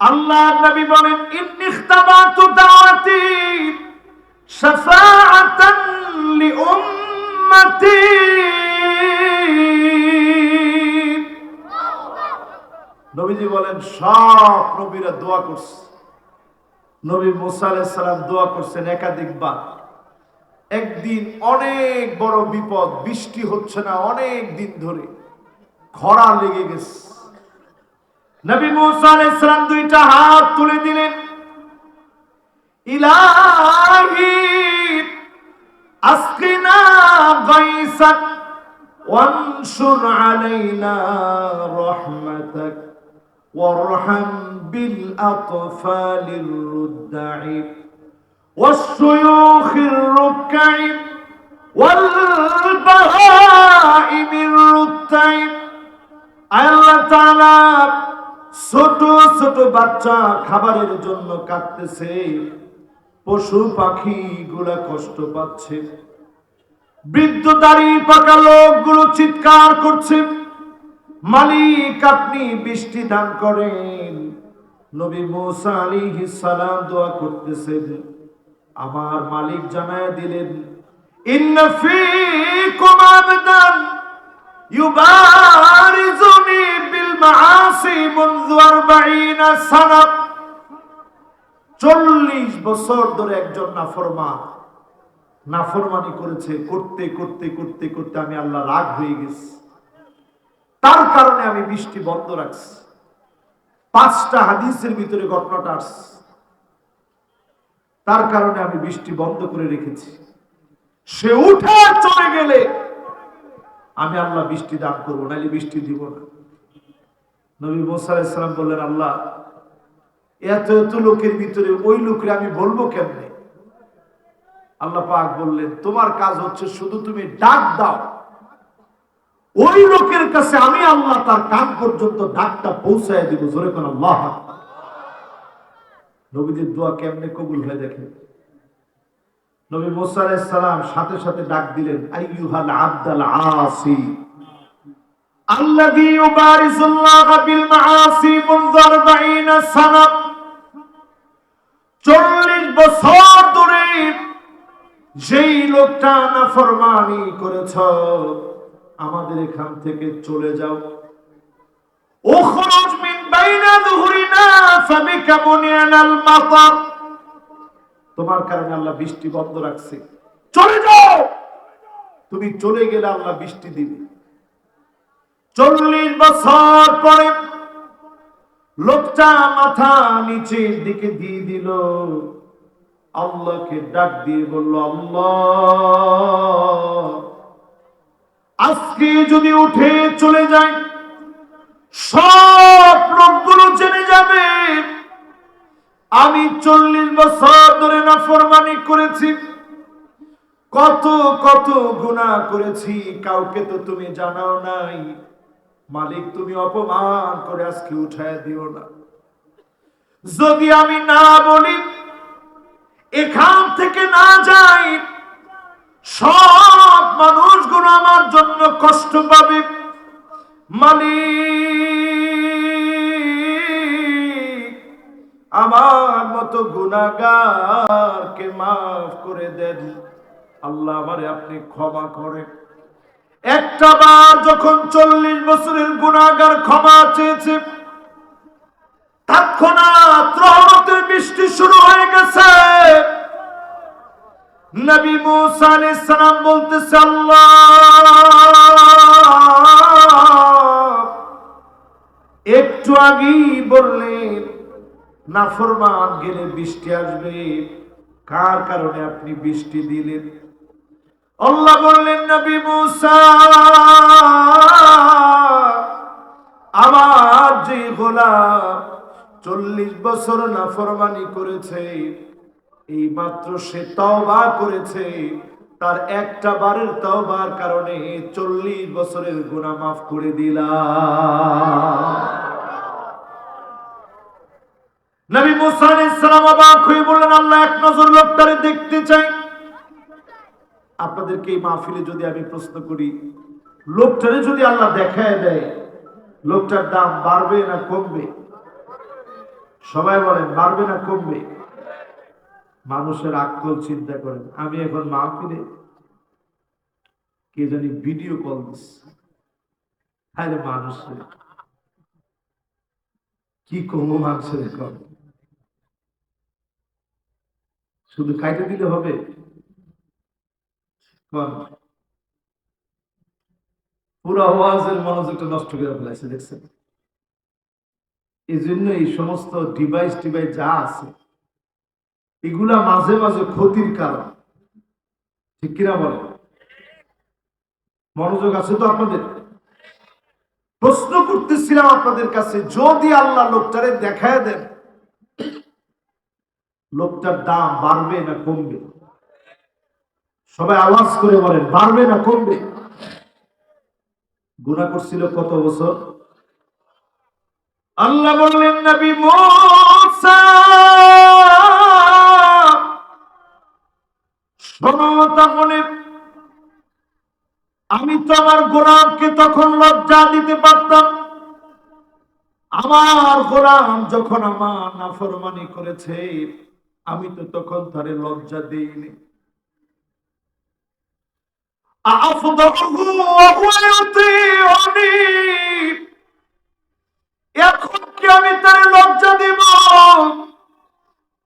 আল্লাহ নবী বলেন ইন্নিখতাবাতু দাওয়াতি শাফাআতান লিউম্মতি। নবীজি বলেন, সব নবীরা দোয়া করছে। নবী মুসা আলাইহিস সালাম দোয়া করছেন একাধিকবার একদিন অনেক বড় বিপদ, বৃষ্টি হচ্ছে না, অনেক দিন ধরে। খরা লেগে গেছে। নবী মুসা আলাইহিস সালাম দুইটা হাত তুলে দিলেন ইলাহি আসকিনা গাইসাক وانشر علينا رحمتك وارحم بالأطفال الردع والشيوخ الركع والبهائم বাচ্চা খাবারের জন্য কাঁদতেছে। পশু পাখি গুলা কষ্ট পাচ্ছে। বৃদ্ধ দাড়ি পাকা লোকগুলো চিৎকার করছে। মালিক আপনি বৃষ্টি দান করেন। নবী মুসা আলাইহিস সালাম দোয়া করতেছেন। আমার মালিক জানায় দিলেন, ইন্না ফীকুম আবদান মাআসি মুনযু 40 সানা 40 বছর ধরে একজন নাফরমান। নাফরমানি করেছে, করতে করতে করতে করতে আমি আল্লাহ রাগ হয়ে গেছি। তার কারণে আমি বৃষ্টি বন্ধ রাখছি। পাঁচটা হাদিসের ভিতরে ঘটনাটা আসছে। তার কারণে আমি বৃষ্টি বন্ধ করে রেখেছি। সে উঠে চলে গেলে আমি আল্লাহ বৃষ্টি দান করব, নাইলে বৃষ্টি দিব না। নবী মোসা ইসলাম বললেন, আল্লাহ, এত এত লোকের ভিতরে ওই লোকরে আমি বলব কেমনে? আল্লাহ পাক বললেন, তোমার কাজ হচ্ছে শুধু তুমি ডাক দাও। ওই লোকের কাছে আমি আল্লাহ তার কান পর্যন্ত ডাকটা পৌঁছায় দিব, জোরে কোন আল্লাহ নবীদের দোয়া কেমনে কবুল হয়ে দেখেন। নবী মুসা সালাম সাথে সাথে ডাক দিলেন আই আইয়ুহাল আবদাল আসি। আল্লাযী ইউবারিজুল্লাহ বিল মাআসি মুনযু 40 সানা। 40 বছর ধরে যেই লোকটা নাফরমানি করেছ, আমাদের এখান থেকে চলে যাও। উখরুজ মিন বাইনা যুহুরিনা ফাবিকা বুনিয়ানাল মাতার তোমার কারণে আল্লাহ বৃষ্টি বন্ধ রাখছে। চলে যাও! তুমি চলে গেলে আল্লাহ বৃষ্টি দিবে। চল্লিশ বছর পরে লোকটা মাথা নিচের দিকে দিয়ে দিল। আল্লাহকে ডাক দিয়ে বলল, আল্লাহ, আজকে যদি উঠে চলে যায় সব লোকগুলো জেনে যাবে। আমি চল্লিশ বছর ধরে না নাফরমানি করেছি, কত কত গুনাহ করেছি, কাউকে তো তুমি জানাও নাই। মালিক, তুমি অপমান করে আজকে উঠায় দিও না। যদি আমি না বলি, এখান থেকে না যাই, সব মানুষগুলো আমার জন্য কষ্ট পাবে। মালিক, আমার মতো গুনাগারকে মাফ করে দেন। আল্লাহ আমারে আপনি ক্ষমা করেন। একটা বার যখন চল্লিশ বছরের গুনাগার ক্ষমা চেয়েছে, তৎক্ষণাৎ বৃষ্টি শুরু হয়ে গেছে। নবী মুসা আলাইহিস বলতেছে, আল্লাহ! একটু আগেই বললেন, নাফরমান গেলে বৃষ্টি আসবে। কার কারণে আপনি বৃষ্টি দিলেন? আল্লাহ বললেন, নবী মুসা, আমার যে গোলাম চল্লিশ বছর নাফরমানি করেছে, এই মাত্র সে তওবা করেছে, তার একটা বারের তওবার কারণে চল্লিশ বছরের গুনাহ মাফ করে দিলাম। নবী মুসা আলাইহিস সালাম অবাক হয়ে বললেন, আল্লাহ এক নজর লোকটারে দেখতে চাই। আপনাদেরকে এই মাহফিলে যদি আমি প্রশ্ন করি, লোকটারে যদি আল্লাহ দেখায় দেয়, লোকটার দাম বাড়বে না কমবে? সবাই বলেন, বাড়বে না কমবে? মানুষের আক্কল চিন্তা করেন, আমি এখন মাহফিলে কে জানি ভিডিও কল দিস আরে মানুষের কি কমো মানুষের কল শুধু কাইটে দিলে হবে? মনোযোগটা নষ্ট করে ফেলাইছে, দেখছেন? এই জন্য এই সমস্ত ডিভাইস যা আছে, এগুলা মাঝে মাঝে ক্ষতির কারণ। ঠিক কিনা বলে মনোযোগ আছে তো আপনাদের? প্রশ্ন করতেছিলাম আপনাদের কাছে, যদি আল্লাহ লোকটারে দেখায় দেন, লোকটার দাম বাড়বে না কমবে? সবাই আওয়াজ করে বলেন, বাড়বে না, কমবে। গুণা করছিল কত বছর? আল্লাহ বললেন, নবী মোসা আমি তো আমার গোলামকে তখন লজ্জা দিতে পারতাম। আমার গোলাম যখন আমার নাফরমানি করেছে, আমি তো তখন তারে লজ্জা দিইনি আফদাহু ওয়া হুয়া ইউতিউনি এখন কি আমি তার লজ্জা দিব।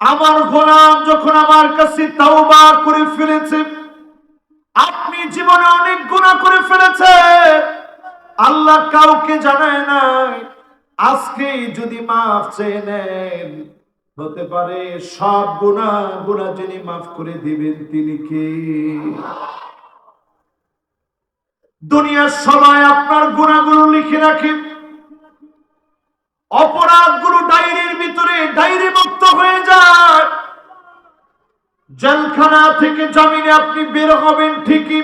আমার গোলাম যখন আমার কাছে তাওবা করে ফেলেছে, আপনি জীবনে অনেক গুনাহ করে ফেলেছে আল্লাহ কাউকে জানায় নাই, আজকে যদি মাফ চেয়ে নেন, হতে পারে সব গুণা গুণা যিনি মাফ করে দিবেন তিনি কে? দুনিয়ার সবাই আপনার গুণাগুলো লিখে রাখে। অপরাধগুলো ডায়েরির ভিতরে ডায়েরি মুক্ত হয়ে যায়। জেলখানা থেকে জামিনে আপনি বের হবেন ঠিকই।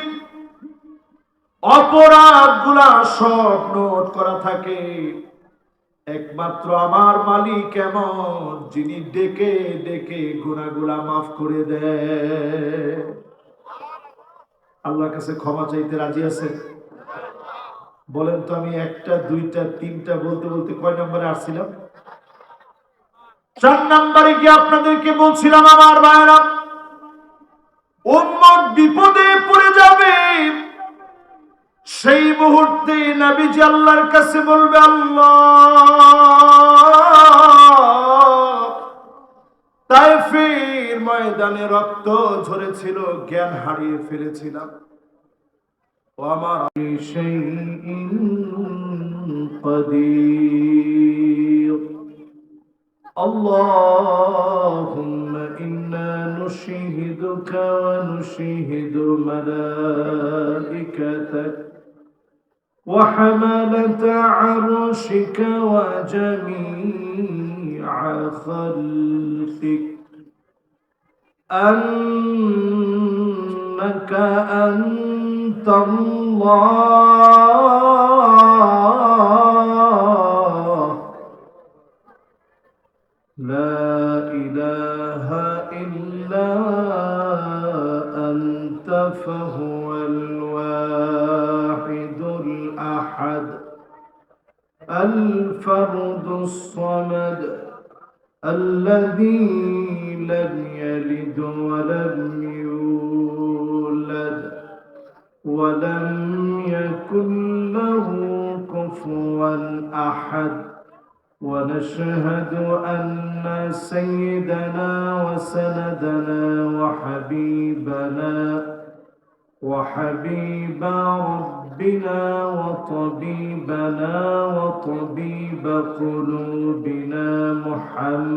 অপরাধগুলা সব নোট করা থাকে। একমাত্র আমার মালিক এমন যিনি ডেকে ডেকে গুণাগুলা মাফ করে দেয়। আল্লাহর কাছে ক্ষমা চাইতে রাজি আছে বলেন তো আমি একটা, দুইটা, তিনটা বলতে বলতে কয় নম্বরে আসছিলাম? চার নম্বরে গিয়ে আপনাদেরকে বলছিলাম, আমার ভাইরা উম্মত বিপদে পড়ে যাবে। সেই মুহূর্তে নাবিজি আল্লাহর কাছে বলবে, আল্লাহ। ময়দানে রক্ত ঝরেছিল, জ্ঞান হারিয়ে ফেলেছিলাম। وما شيء قدير اللهم إنا نشهدك ونشهد ملائكتك وحملة عرشك وجميع خلقك أنك أنت الله لا إله إلا أنت فهو الواحد الأحد الفرد الصمد الذي لم يلد ولم كفوا أحد ونشهد أن سيدنا وسندنا وحبيبنا وحبيب ربنا وطبيبنا وطبيب قلوبنا محمد.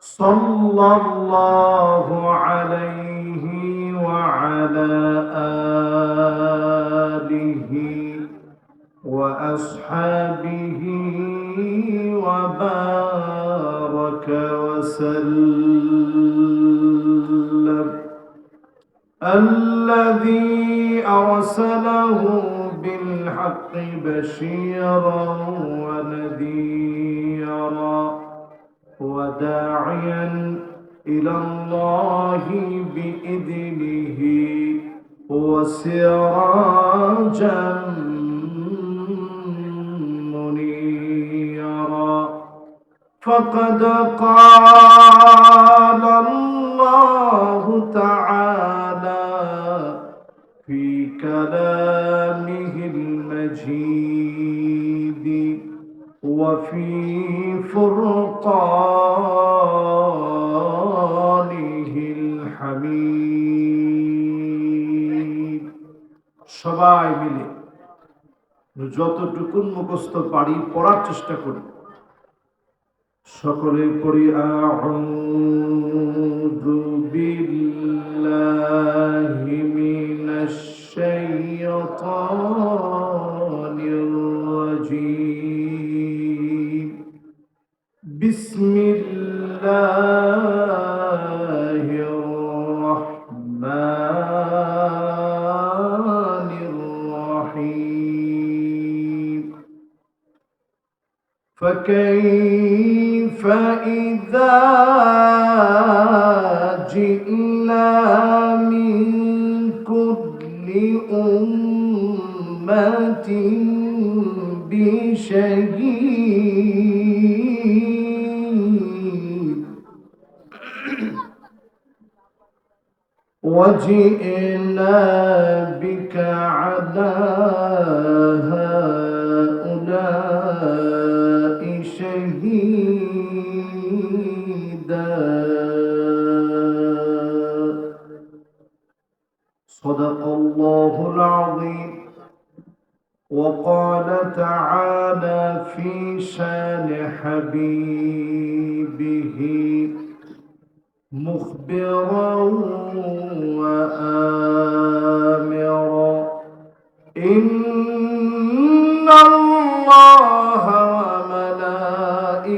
صلى الله عليه وعلى آله وأصحابه وبارك وسلم. الذي أرسله بالحق بشيرا ونذيرا وداعيا إلى الله بإذنه وسراجا فقد قال الله تعالى في كلامه المجيد وفي فرقانه الحميد. সবাই মিলে যতটুকুন মুখস্থ পারি পড়ার চেষ্টা করি। সকলে পড়ি বিল্লাহি فكيف إذا جئنا من كل أمة بشهيد. وجئنا صدق الله العظيم. وقال تعالى في شان حبيبه مخبرا وآمرا. إن الله وملائكته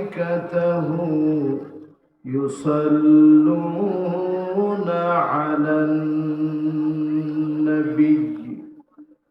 يصلون على النبي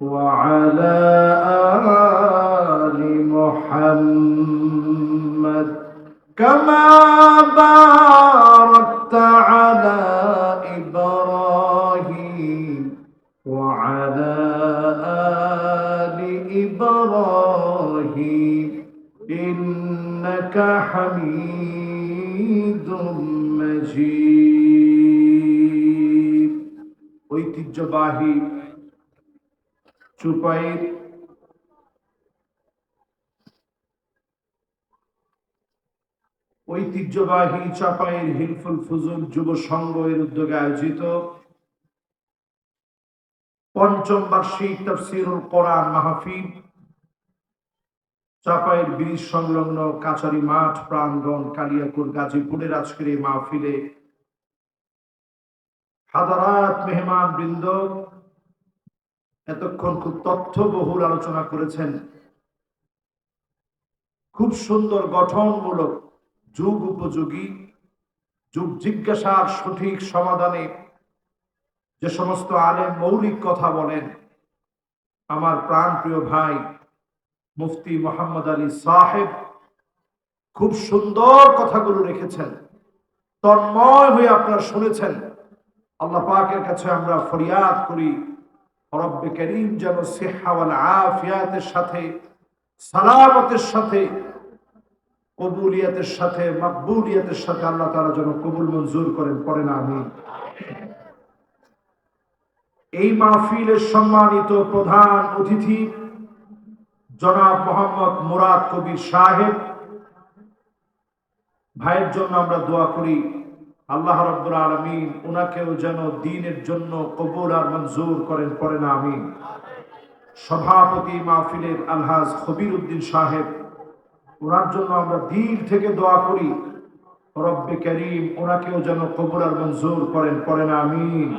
وعلى آل محمد كما باركت على إبراهيم وعلى آل إبراهيم إنك حميد مجيد ঐতিহ্যবাহী চুপাইর ঐতিহ্যবাহী চাপাইয়ের হিলফুল ফুজুল যুব সংঘ এর উদ্যোগে আয়োজিত পঞ্চম বার্ষিক তফসিরুল কোরআন মাহফিল চাপাইয়ের ব্রিজ সংলগ্ন কাছারি মাঠ, প্রাঙ্গণ কালিয়াকুর গাজীপুরের আজকের এই মাহফিলে হাজারাত মেহমান বৃন্দ এতক্ষণ খুব তথ্যবহুল আলোচনা করেছেন। খুব সুন্দর গঠনমূলক যুগ উপযোগী, যুগ জিজ্ঞাসার সঠিক সমাধানে যে সমস্ত আলেম মৌলিক কথা বলেন। আমার প্রাণ প্রিয় ভাই মুফতি মোহাম্মদ আলী সাহেব খুব সুন্দর কথাগুলো রেখেছেন। তন্ময় হয়ে আপনারা শুনেছেন। আল্লাহ পাকের কাছে আমরা ফরিয়াদ করি রব্বে করিম যেন সেহাওয়াল আফিয়াতের সাথে, সালামতের সাথে, কবুলিয়াতের সাথে সাথে আল্লাহ তারা যেন কবুল মঞ্জুর করেন পড়েন আমি এই মাহফিলের সম্মানিত প্রধান অতিথি জনাব মোহাম্মদ মুরাদ কবির সাহেব, ভাইয়ের জন্য আমরা দোয়া করি। আল্লাহ রব্বুল আলমিন ওনাকেও যেন দিনের জন্য কবুল আর মঞ্জুর করেন পড়েন আমিন। সভাপতি মাহফিলের আলহাজ খবির উদ্দিন সাহেব ওনার জন্য আমরা দিল থেকে দোয়া করি। রব্বে করিম ওনাকেও যেন কবুল আর মঞ্জুর করেন পড়েন আমিন।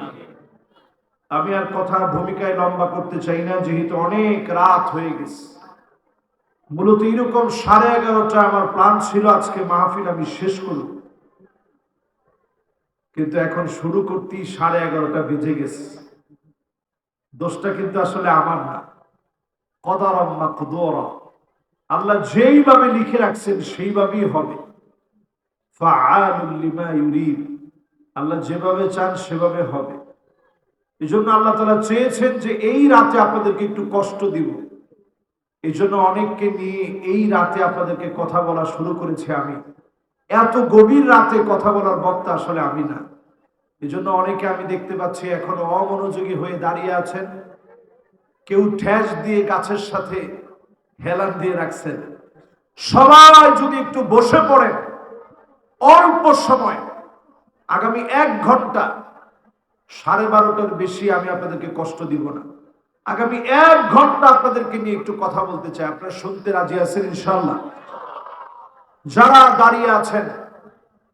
আমি আর কথা ভূমিকায় লম্বা করতে চাই না, যেহেতু অনেক রাত হয়ে গেছে। মূলত এরকম সাড়ে এগারোটা আমার প্ল্যান ছিল, আজকে মাহফিল আমি শেষ করব। কিন্তু এখন শুরু করতেই সাড়ে এগারোটা বেজে গেছে। দোষটা কিন্তু আসলে আমার না। কদারম্মা কুদরা আল্লাহ যেইভাবে লিখে রাখছেন, সেইভাবেই হবে। আল্লাহ যেভাবে চান, সেভাবে হবে। এই জন্য আল্লাহ তালা চেয়েছেন যে এই রাতে আপনাদেরকে একটু কষ্ট দিব। এই জন্য অনেককে নিয়ে এই রাতে আপনাদেরকে কথা বলা শুরু করেছি আমি। এত গভীর রাতে কথা বলার বক্তা আসলে আমি না। এই জন্য অনেকে আমি দেখতে পাচ্ছি এখনও অমনোযোগী হয়ে দাঁড়িয়ে আছেন। কেউ ঠেস দিয়ে গাছের সাথে হেলান দিয়ে রাখছেন। সবাই যদি একটু বসে পড়েন, অল্প সময়, আগামী এক ঘণ্টা, সাড়ে বারোটার বেশি আমি আপনাদেরকে কষ্ট দিব না। আগামী এক ঘণ্টা আপনাদেরকে নিয়ে একটু কথা বলতে চাই। আপনারা শুনতে রাজি আছেন ইনশাল্লাহ যারা দাঁড়িয়ে আছেন,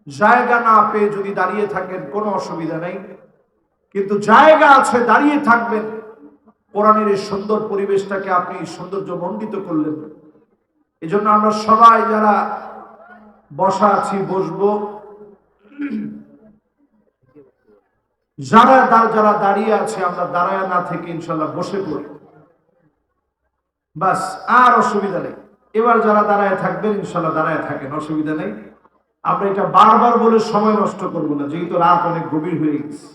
জায়গা না পেয়ে যদি দাঁড়িয়ে থাকেন, কোনো অসুবিধা নেই। কিন্তু জায়গা আছে, দাঁড়িয়ে থাকবেন। কোরআনের এই সুন্দর পরিবেশটাকে আপনি সৌন্দর্য মণ্ডিত করলেন। এই জন্য আমরা সবাই যারা বসা আছি, বসবো। যারা যারা দাঁড়িয়ে আছে, আমরা দাঁড়ায় না থেকে ইনশাল্লাহ বসে পড়ি। বাস, আর অসুবিধা নেই। এবার যারা দাঁড়ায় থাকবেন, ইনশাল্লাহ দাঁড়ায় থাকেন, অসুবিধা নেই। আমরা এটা বারবার বলে সময় নষ্ট করব না, যেহেতু রাত অনেক গভীর হয়ে গেছে।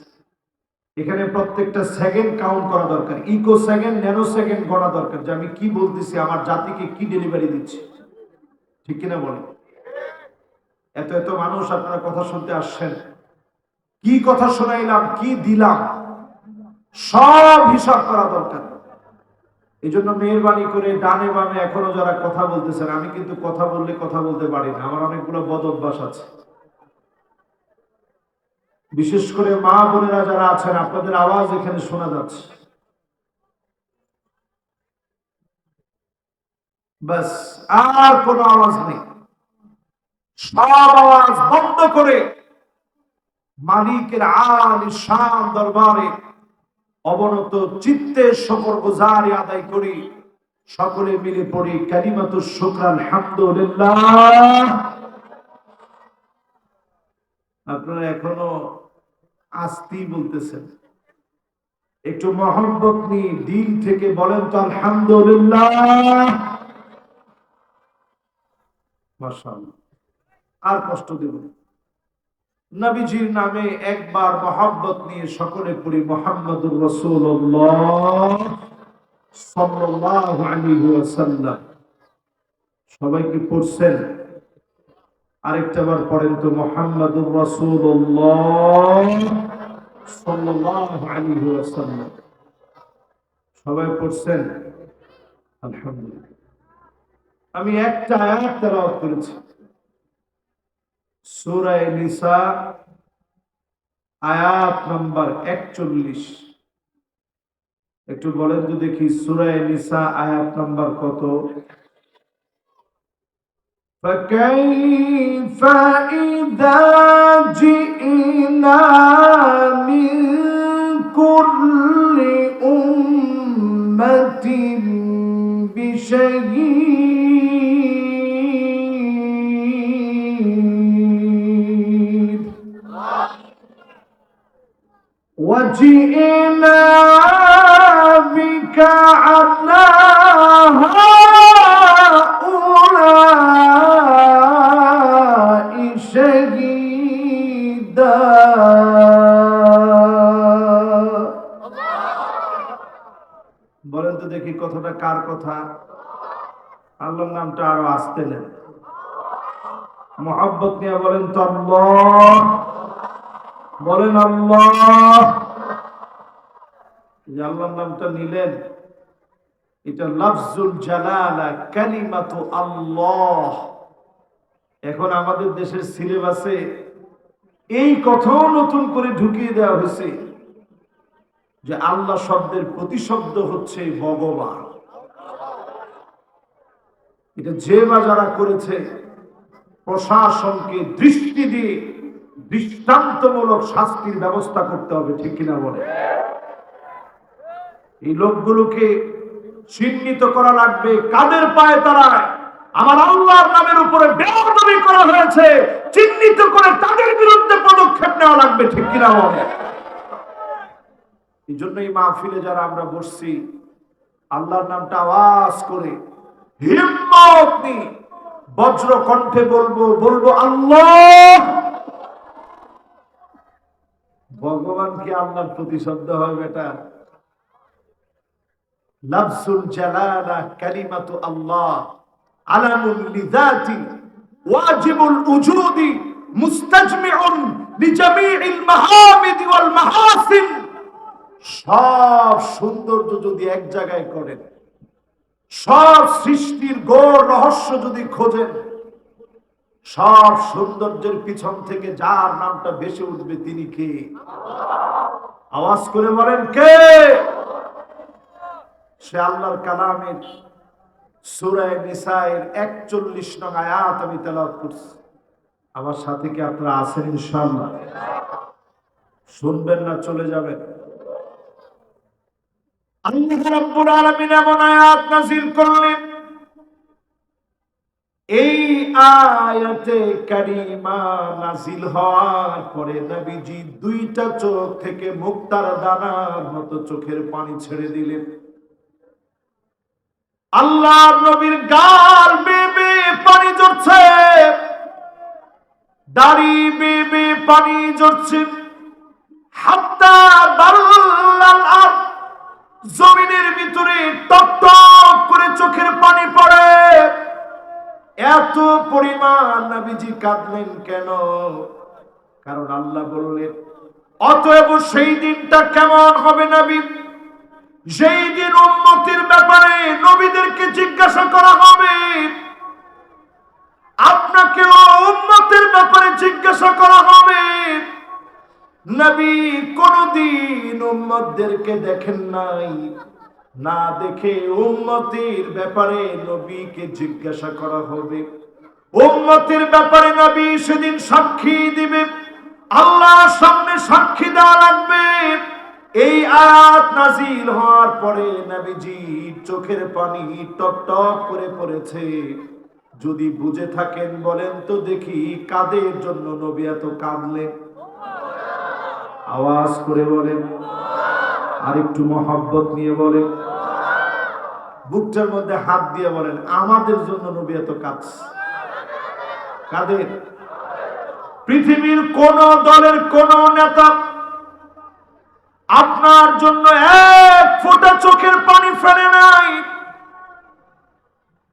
এখানে প্রত্যেকটা সেকেন্ড কাউন্ট করা দরকার ইকো সেকেন্ড ন্যানো সেকেন্ড গণা দরকার, যে আমি কি বলতেছি, আমার জাতিকে কি ডেলিভারি দিচ্ছি। ঠিক কিনা বলেন? এত এত মানুষ আপনারা কথা শুনতে আসছেন। কি কথা শোনাইলাম, কি দিলাম, সব হিসাব করা দরকার। এই জন্য মেহরবানি করে ডানে বামে এখনও যারা কথা বলতেছেন, আমি কিন্তু কথা বললে কথা বলতে পারি না। আমার অনেকগুলো বদ অভ্যাস আছে। বিশেষ করে মা বোনেরা যারা আছেন, আপনাদের আওয়াজ এখানে শোনা যাচ্ছে। বাস আর কোনো আওয়াজ নেই। সব আওয়াজ বন্ধ করে মালিকের আল শান দরবারে অবনত চিত্তে শকর গুজারি আদায় করি। সকলে মিলে পড়ি কালিমাতু শুকরান আলহামদুলিল্লাহ আপনারা এখনও আস্তি বলতেছেন। একটু মহব্বত নিয়ে দিল থেকে বলেন তো, আলহামদুলিল্লাহ। আর কষ্ট দেব না। নবীজির নামে একবার মহাব্বত নিয়ে সকলে পড়ি, মোহাম্মদুর রসুল্লাহ সাল্লাল্লাহু আলাইহি ওয়াসাল্লাম। সবাই কি পড়ছেন? আরেকটা বার পড়েন তো, মোহাম্মদুর রসুল্লাহ সবাই পড়ছেন? আলহামদুলিল্লাহ। আমি একটা আয়াত তেলাওয়াত করেছি। সুরায় নিসা আয়াত নাম্বার একচল্লিশ একটু বলেন তো দেখি সুরায় নিসা আয়াত নাম্বার কত فكيف إذا جئنا من كل أمة بشهيد وجئنا بك على هؤلاء شهيدا বলেন তো দেখি কথাটা কার কথা আল্লাহর নামটা আরো আসতে নেন মোহাব্বত নিয়ে বলেন তো আল্লাহ বলেন আল্লাহ যে আল্লাহর নামটা নিলেন, এটা লফজুল জালালা, কালিমাতু আল্লাহ। এখন আমাদের দেশের সিলেবাসে এই কথাও নতুন করে ঢুকিয়ে দেওয়া হয়েছে যে আল্লাহ শব্দের প্রতিশব্দ হচ্ছে ভগবান। এটা যে বা যারা করেছে, প্রশাসনকে দৃষ্টি দিয়ে দৃষ্টান্তমূলক শাস্তির ব্যবস্থা করতে হবে, ঠিক কিনা বলে? এই লোকগুলোকে চিহ্নিত করা লাগবে। কাদের পায়ে তারা আমার আল্লাহর নামের উপরে বেয়াদবি করা হয়েছে। চিহ্নিত করে তাদের বিরুদ্ধে পদক্ষেপ নেওয়া লাগবে, ঠিক কিনা বলে এই জন্য এই মাহফিলে যারা আমরা বসছি, আল্লাহর নামটা আওয়াজ করে হিম্মত নিয়ে বজ্র কণ্ঠে বলব বলব, আল্লাহ! ভগবান কি আল্লাহর প্রতিশব্দ হয়, বেটা? লাফজুল জালালা কালিমাতু আল্লাহ আলামুল লিযাতি, ওয়াজিবুল সব সৌন্দর্য যদি এক জায়গায় করেন, সব সৃষ্টির গোর রহস্য যদি খোঁজেন, সব সৌন্দর্যের পিছন থেকে যার নামটা বেশি উঠবে তিনি কে? আওয়াজ করে বলেন কে? সে আল্লাহর কালামের সুরায় নিসায়ের একচল্লিশ নং আয়াত আমি তেলাওয়াত করছি। আমার সাথে কি আপনারা আছেন ইনশাআল্লাহ? শুনবেন না চলে যাবেন। দুইটা চোখ থেকে মুক্তার দানার মতো চোখের পানি ছেড়ে দিলেন। আল্লাহ নবীর গাল বেবে পানি ঝরছে। দাড়ি বেবে পানি ঝরছে। হাত্তা বাল্লাল আর জমিনের ভিতরে টপ টপ করে চোখের পানি পড়ে। এত পরিমাণ নবীজি কাঁদলেন কেন? কারণ আল্লাহ বললেন, অতএব সেই দিনটা কেমন হবে নবী? সেই দিন উন্নতির ব্যাপারে নবীদেরকে জিজ্ঞাসা করা হবে আপনাকে উন্নতির ব্যাপারে জিজ্ঞাসা করা হবে। নবী কোনদিন উম্মতদেরকে দেখেন নাই। না দেখে উম্মতির ব্যাপারে নবীকে জিজ্ঞাসা করা হবে। উম্মতির ব্যাপারে নবী সেদিন সাক্ষী দিবে। আল্লাহর সামনে সাক্ষী দেওয়া লাগবে। এই আয়াত নাজিল হওয়ার পরে নবীজি চোখের পানি টপ টপ করে পড়েছে। যদি বুঝে থাকেন বলেন তো দেখি কাদের জন্য নবী এত কাঁদলেন। আওয়াজ করে বলেন। আর একটু মহব্বত নিয়ে বলেন। বুকটার মধ্যে হাত দিয়ে বলেন, আমাদের জন্য নবী এত কাজ কাদের? পৃথিবীর কোন দলের কোন নেতা আপনার জন্য এক ফোঁটা চোখের পানি ফেলে নাই।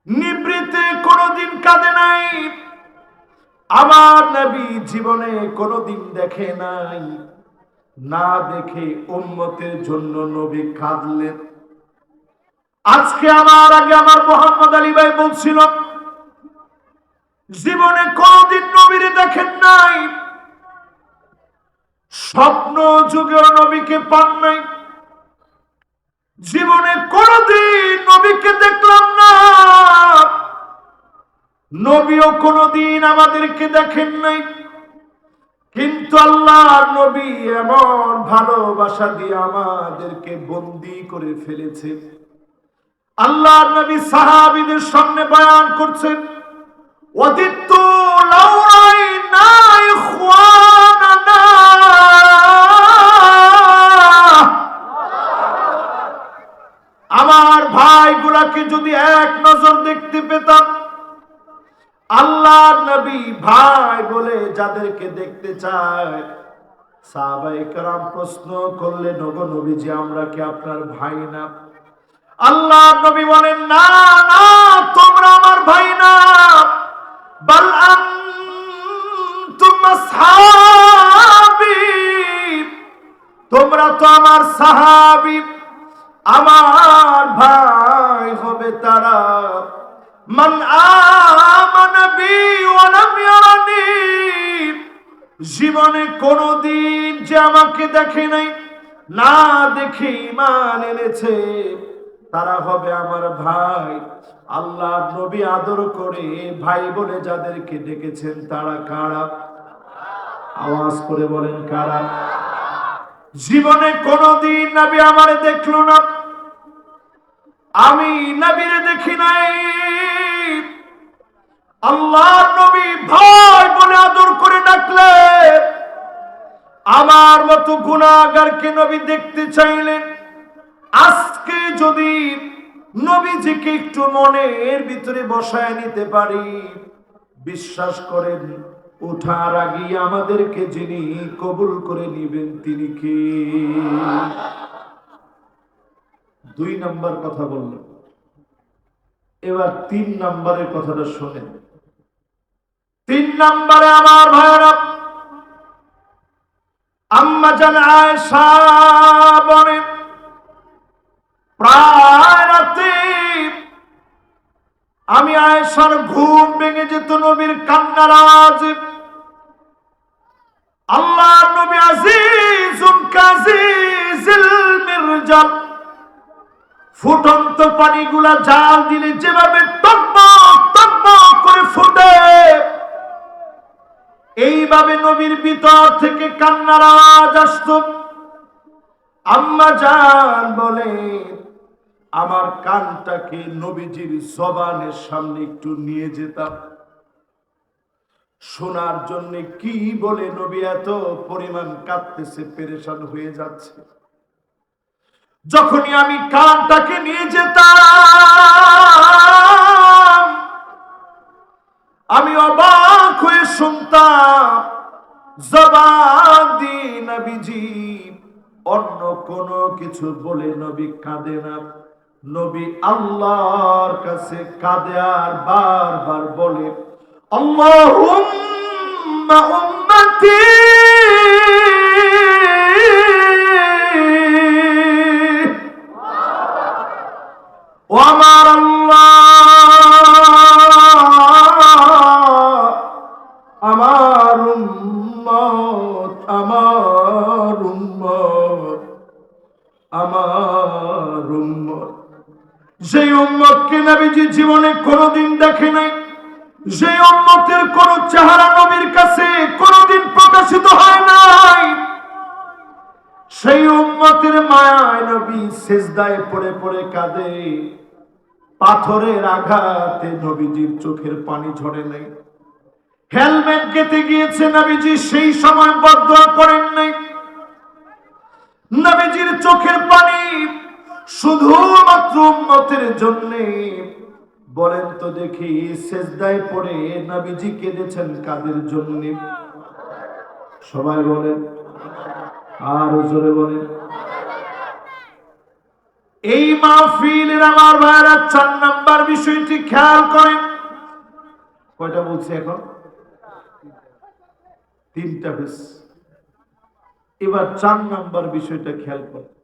নিবৃতে কোনদিন কাঁদে নাই। আমার নবী জীবনে কোনদিন দেখে নাই। না দেখে উম্মতের জন্য নবী কাঁদলেন। আজকে আমার আগে আমার মোহাম্মদ আলী ভাই বলছিল, জীবনে কোনদিন নবীর দেখেন নাই। স্বপ্ন যুগের নবীকে পান নাই। জীবনে কোনদিন নবীকে দেখলাম না। নবীও কোনদিন আমাদেরকে দেখেন নাই। কিন্তু আল্লাহ নবী এমন ভালোবাসা দিয়ে আমাদেরকে বন্দি করে ফেলেছে। আল্লাহ নবী সাহাবিদের সামনে বয়ান করছেন অতীত লাউরাই ভাইগুলাকে যদি এক নজর দেখতে পেতাম আল্লাহ নবী ভাই বলে যাদেরকে দেখতে চায় প্রশ্ন করলে আমরা কি আপনার ভাই না? আল্লাহ নবী বলেন, না না, তোমরা আমার ভাই না। তোমরা তো আমার সাহাবি। আমার ভাই হবে তারা। মান আমানা বি ওয়া লাম জীবনে কোনদিন যে আমাকে দেখে নাই, না দেখে ইমান এনেছে, তারা হবে আমার ভাই। আল্লাহ নবী আদর করে ভাই বলে যাদেরকে ডেকেছেন, তারা কারা? আওয়াজ করে বলেন, কারা? জীবনে কোনদিন নবী আমারে দেখল না। আমি নবীরে দেখি নাই। আল্লাহ নবী ভাই বলে আদর করে ডাকলে। আমার মতো গুণাগারকে নবী দেখতে চাইলেন? আজকে যদি নবীজিকে একটু মনের ভিতরে বসায় নিতে পারি, বিশ্বাস করেন ওঠার আগে আমাদেরকে যিনি কবুল করে নিবেন তিনি কে? দুই নাম্বার কথা বললেন। এবার তিন নাম্বারের কথাটা শোনেন। তিন নাম্বারে আমার ভাইরা আম্মা জান প্রায় রাতে আমি আয়েশার ঘুম ভেঙে যেত নবীর কান্নার আল্লাহ নবী আজিজুন কাজিজিল ফুটন্ত পানিগুলা জাল দিলে যেভাবে করে ফুটে। এইভাবে নবীর ভিতর থেকে কান্নার আওয়াজ আসত। আম্মা জান বলে, আমার কানটাকে নবীজির জবানের সামনে একটু নিয়ে যেতাম। শোনার জন্য কি বলে নবী এত পরিমাণ কাঁদতেছে, পেরেশান হয়ে যাচ্ছে? যখনই আমি কানটাকে নিয়ে যেতাম, আমি অবাক হয়ে শুনতাম, জবান দি নবীজি, অন্য কোন কিছু বলে নবী কাঁদে না। নবী আল্লাহর কাছে কাঁদে আর বারবার বলে, আল্লাহুম্মা উম্মতি আমার আল্লাহ আমার উম্মত আমার উম্মত আমার উম্মত সেই উম্মতকে নবীজি জীবনে কোনোদিন দেখে নাই সেই উম্মতের কোন চেহারা নবীর কাছে কোনোদিন প্রকাশিত হয় নাই সেই উম্মতের মায়ায় নবী সেজদায় পড়ে পড়ে কাঁদে। পাথরের আঘাতে নবীজির চোখের পানি ঝরে নাই। হেলমেট গেতে গিয়েছে নবীজি, সেই সময় বদয়া করেন নাই। নবীজির চোখের পানি শুধুমাত্র উম্মতের জন্য। বলেন তো দেখি, সেজদায় পড়ে নবীজি কেঁদেছেন কাদের জন্য? সবাই বলেন আর জোরে বলেন। এই মাহফিলের আমার ভাইরা চার নাম্বার বিষয়টি খেয়াল করেন। কয়টা বলছি এখন? তিনটা বেশ। এবার চার নাম্বার বিষয়টা খেয়াল করেন।